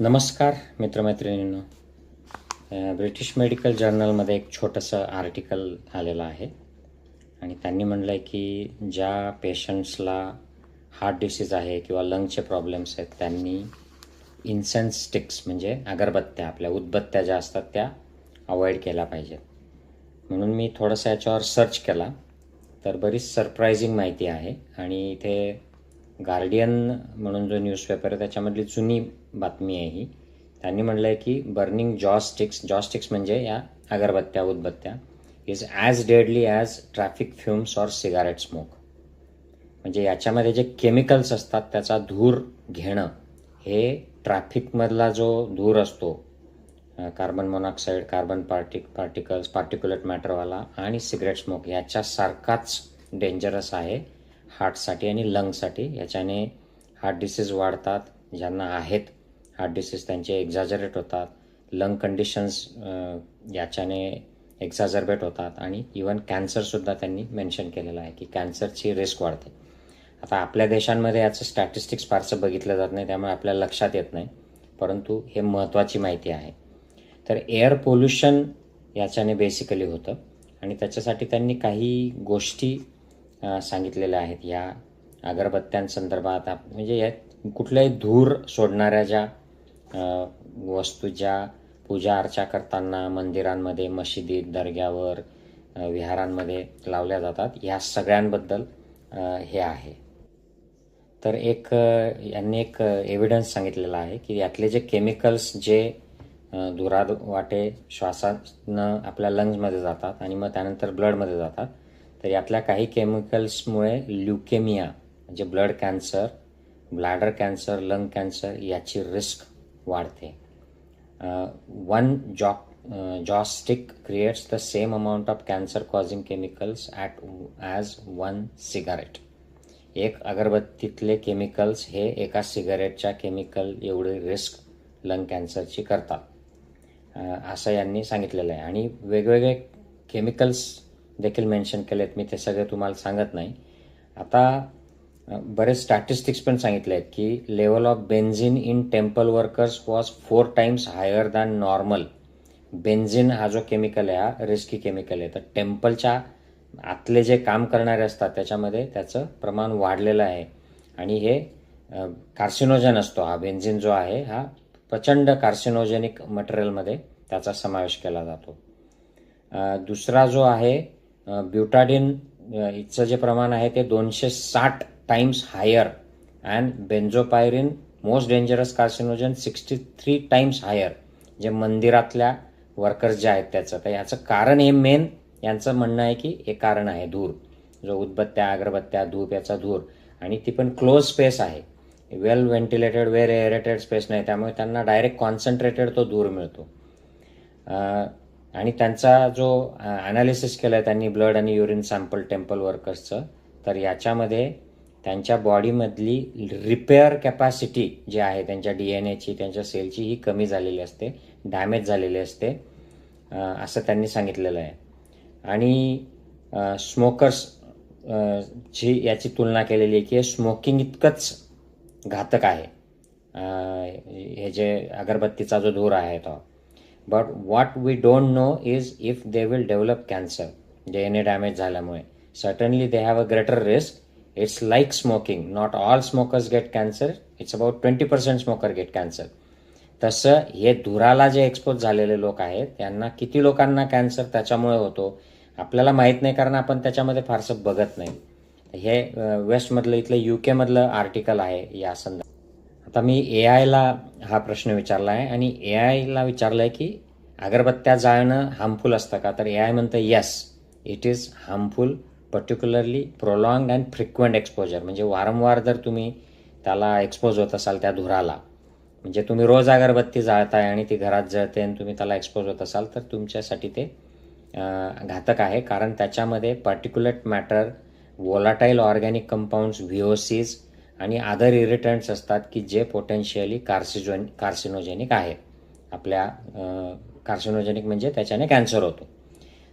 नमस्कार मित्रमैत्रिणींनो. British medical जर्नलमध्ये एक छोटंसं आर्टिकल आलेलं आहे. आणि त्यांनी म्हणलं आहे की ज्या पेशंट्सला हार्ट डिसीज आहे किंवा लंगचे प्रॉब्लेम्स आहेत त्यांनी इन्सेन्स स्टिक्स म्हणजे अगरबत्त्या आपल्या उदबत्त्या ज्या असतात त्या अवॉइड केल्या पाहिजेत. म्हणून मी थोडंसं याच्यावर सर्च केला. तर बरीच सरप्रायझिंग माहिती आहे. आणि इथे गार्डियन म्हणून जो न्यूजपेपर आहे त्याच्यामधली जुनी बातमी आहे ही. त्यांनी म्हणलं आहे की बर्निंग जॉस्टिक्स जॉस्टिक्स म्हणजे या अगरबत्त्या उदबत्त्या. Is as deadly as traffic fumes or cigarette smoke म्हणजे याच्यामध्ये जे केमिकल्स असतात त्याचा धूर घेणं हे ट्रॅफिकमधला जो धूर असतो कार्बन मोनॉक्साईड कार्बन पार्टिक पार्टिकल्स पार्टिक्युलेट मॅटरवाला आणि सिगरेट स्मोक याच्यासारखाच डेंजरस आहे. हार्टसाठी आणि लंगसाठी. याच्याने हार्ट डिसीज वाढतात ज्यांना आहेत हार्ट डिसीज त्यांचे एक्झॅजरेट होतात. लंग कंडिशन्स याच्याने एक्झाजरबेट होतात आणि इवन कॅन्सरसुद्धा त्यांनी मेन्शन केलेलं आहे की कॅन्सरची रिस्क वाढते. आता आपल्या देशांमध्ये याचं स्टॅटिस्टिक्स फारसं बघितलं जात नाही त्यामुळे आपल्याला लक्षात येत नाही परंतु हे महत्त्वाची माहिती आहे. तर एअर पोल्युशन याच्याने बेसिकली होतं आणि त्याच्यासाठी त्यांनी काही गोष्टी सांगितलेल्या आहेत. या अगरबत्त्यांसंदर्भात आप- म्हणजे यात कुठल्याही धूर सोडणाऱ्या ज्या वस्तू ज्या पूजा अर्चा करताना मंदिरांमध्ये मशिदीत दर्ग्यावर विहारांमध्ये लावल्या जातात ह्या सगळ्यांबद्दल हे आहे. तर एक यांनी एक एव्हिडन्स सांगितलेला आहे की यातले जे केमिकल्स जे अ, धुरात वाटे श्वासानं आपल्या लंग्समध्ये जातात आणि मग त्यानंतर ब्लडमध्ये जातात तर यातल्या काही केमिकल्समुळे ल्युकेमिया म्हणजे blood cancer bladder cancer lung cancer याची रिस्क वाढते. One Jacques joss stick creates the same amount of cancer causing chemicals at as one cigarette एक अगरबत्तीतले केमिकल्स हे एका सिगारेटच्या केमिकल एवढे रिस्क लंग कॅन्सरची करतात. असं यांनी सांगितलेलं आहे. आणि वेगवेगळे केमिकल्स देखील मेन्शन आहेत मी ते सगळे तुम्हाला सांगत नाही. आता बरेच स्टॅटिस्टिक्स पण सांगितले आहेत की level of benzene in temple workers was four times higher than normal benzene हा जो केमिकल आहे हा रिस्की केमिकल आहे. तर टेम्पलच्या आतले जे काम करणारे असतात त्याच्यामध्ये त्याचं प्रमाण वाढलेलं आहे. आणि हे कार्सिनोजन असतो. हा बेन्झिन जो आहे हा प्रचंड कार्सिनोजेनिक मटेरियलमध्ये त्याचा समावेश केला जातो. दुसरा जो आहे ब्युटाडिन इथचं जे प्रमाण आहे ते दोनशे साठ times higher and benzopyrene most dangerous carcinogen sixty three times higher जे मंदिरातल्या वर्कर्स जे आहेत त्याचं. तर याचं कारण हे मेन यांचं म्हणणं आहे की हे कारण आहे धूर. जो उदबत्त्या अगरबत्त्या धूप याचा धूर. आणि ती पण क्लोज स्पेस आहे. Well ventilated well aerated space नाही. त्यामुळे त्यांना डायरेक्ट कॉन्सन्ट्रेटेड तो धूर मिळतो. आणि त्यांचा जो ॲनालिसिस केला आहे त्यांनी ब्लड आणि युरिन सॅम्पल टेम्पल वर्कर्सचं तर याच्यामध्ये त्यांच्या बॉडीमधली रिपेअर कॅपॅसिटी जी आहे त्यांच्या डी एन एची त्यांच्या सेलची ही कमी झालेली असते डॅमेज झालेली असते असं त्यांनी सांगितलेलं आहे. आणि स्मोकर्स ची याची तुलना केलेली आहे की स्मोकिंग इतकंच घातक आहे. हे जे अगरबत्तीचा जो धूर आहे तो. But what we don't know is if they will develop cancer D N A damage झाल्यामुळे. Certainly they have a greater risk it's like smoking not all smokers get cancer it's about twenty percent smoker get cancer तसं हे धुराला जे expose झालेले लोक आहेत त्यांना किती लोकांना कॅन्सर त्याच्यामुळे होतो आपल्याला माहीत नाही कारण आपण त्याच्यामध्ये फारसं बघत नाही. हे वेस्टमधलं इथलं यू केमधलं आर्टिकल आहे या संदर्भात. आता मी ए आयला हा प्रश्न विचारला आहे आणि ए आयला विचारलं आहे की अगरबत्त्या जाळणं हार्मफुल असतं का? तर ए आय म्हणतं yes it is harmful particularly prolonged and frequent exposure म्हणजे वारंवार जर तुम्ही त्याला एक्सपोज होत असाल त्या धुराला म्हणजे तुम्ही रोज अगरबत्ती जाळताय आणि ती घरात जळते आणि तुम्ही त्याला एक्सपोज होत असाल तर तुमच्यासाठी ते घातक आहे. कारण त्याच्यामध्ये particulate matter volatile organic compounds VOCs आणि अदर इरिटंट्स असतात की जे पोटेन्शियली कार्सिजोन कार्सिनोजेनिक आहे. आपल्या कार्सिनोजेनिक म्हणजे त्याच्याने कॅन्सर होतो.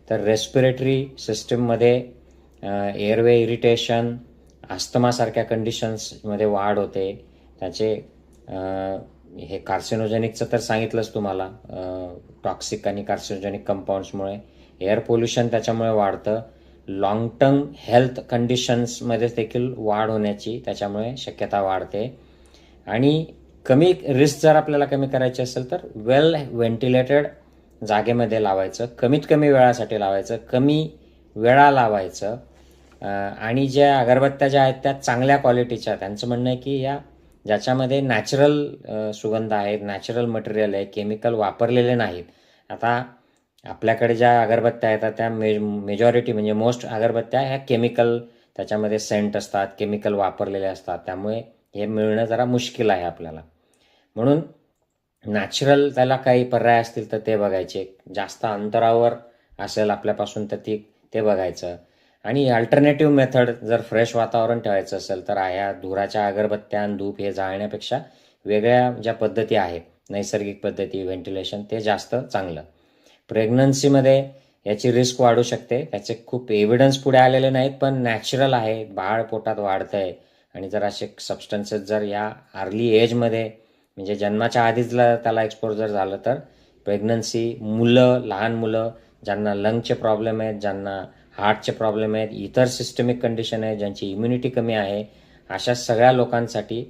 तर रेस्पिरेटरी सिस्टीममध्ये एअरवे इरिटेशन अस्थमासारख्या कंडिशन्समध्ये वाढ होते. त्याचे हे कार्सिनोजेनिकचं तर सांगितलंच तुम्हाला टॉक्सिक आणि कार्सिनोजेनिक कंपाऊंड्समुळे एअर पोल्युशन त्याच्यामुळे वाढतं. लॉंग टर्म हेल्थ कंडिशन्समध्ये देखील वाढ होण्याची त्याच्यामुळे शक्यता वाढते. आणि कमी रिस्क जर आपल्याला कमी करायची असेल तर वेल व्हेंटिलेटेड जागेमध्ये लावायचं कमीत कमी वेळासाठी लावायचं कमी वेळा लावायचं. आणि ज्या अगरबत्त्या ज्या आहेत त्या चांगल्या क्वालिटीच्या त्यांचं म्हणणं आहे की या ज्याच्यामध्ये नॅचरल सुगंध आहेत नॅचरल मटेरियल आहे केमिकल वापरलेले नाहीत. आता आपल्याकडे ज्या अगरबत्त्या आहेत त्या मे मेजॉरिटी म्हणजे मोस्ट अगरबत्त्या ह्या केमिकल त्याच्यामध्ये सेंट असतात केमिकल वापरलेले असतात. त्यामुळे हे मिळणं जरा मुश्किल आहे आपल्याला. म्हणून नॅचरल त्याला काही पर्याय असतील तर ते बघायचे. जास्त अंतरावर असेल आपल्यापासून तर ती ते बघायचं. आणि अल्टरनेटिव्ह मेथड जर फ्रेश वातावरण ठेवायचं असेल तर ह्या धुराच्या अगरबत्त्या आणि धूप हे जाळण्यापेक्षा वेगळ्या ज्या पद्धती आहेत नैसर्गिक पद्धती व्हेंटिलेशन ते जास्त चांगलं. प्रेग्नन्सीमध्ये याची रिस्क वाढू शकते. त्याचे खूप एव्हिडन्स पुढे आलेले नाहीत पण नॅचरल आहे. बाळ पोटात वाढतं आहे आणि जर असे सबस्टन्सेस जर या अर्ली एजमध्ये म्हणजे जन्माच्या आधीच त्याला त्याला एक्सपोजर झालं तर प्रेग्नन्सी मुलं लहान मुलं ज्यांना लंगचे प्रॉब्लेम आहेत ज्यांना हार्टचे प्रॉब्लेम आहेत इतर सिस्टमिक कंडिशन आहे ज्यांची इम्युनिटी कमी आहे अशा सगळ्या लोकांसाठी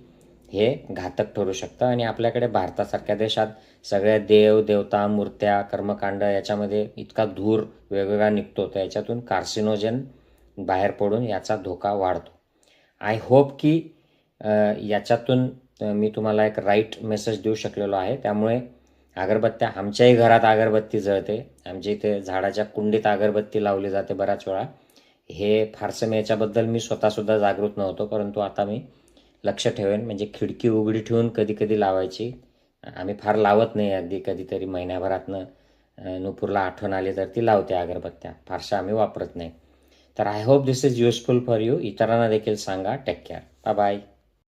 हे घातक ठरू शकतं. आणि आपल्याकडे भारतासारख्या देशात सगळ्या देव देवता मूर्त्या कर्मकांड याच्यामध्ये इतका धूर वेगवेगळा निघतो तर याच्यातून कार्सिनोजन बाहेर पडून याचा धोका वाढतो. आय होप की याच्यातून मी तुम्हाला एक राईट मेसेज देऊ शकलेलो आहे. त्यामुळे अगरबत्त्या आमच्याही घरात अगरबत्ती जळते. आमच्या इथे झाडाच्या कुंडीत अगरबत्ती लावली जाते बऱ्याच वेळा. हे फारसं मी याच्याबद्दल मी स्वतःसुद्धा जागृत नव्हतो परंतु आता मी लक्ष ठेवेन. म्हणजे खिडकी उघडी ठेवून कधी कधी लावायची. आम्ही फार लावत नाही अगदी कधीतरी महिन्याभरातनं नुपूरला आठवण आली तर ती लावते अगरबत्त्या. फारशा आम्ही वापरत नाही. तर I hope this is useful for you इतरांना देखील सांगा. Take care bye bye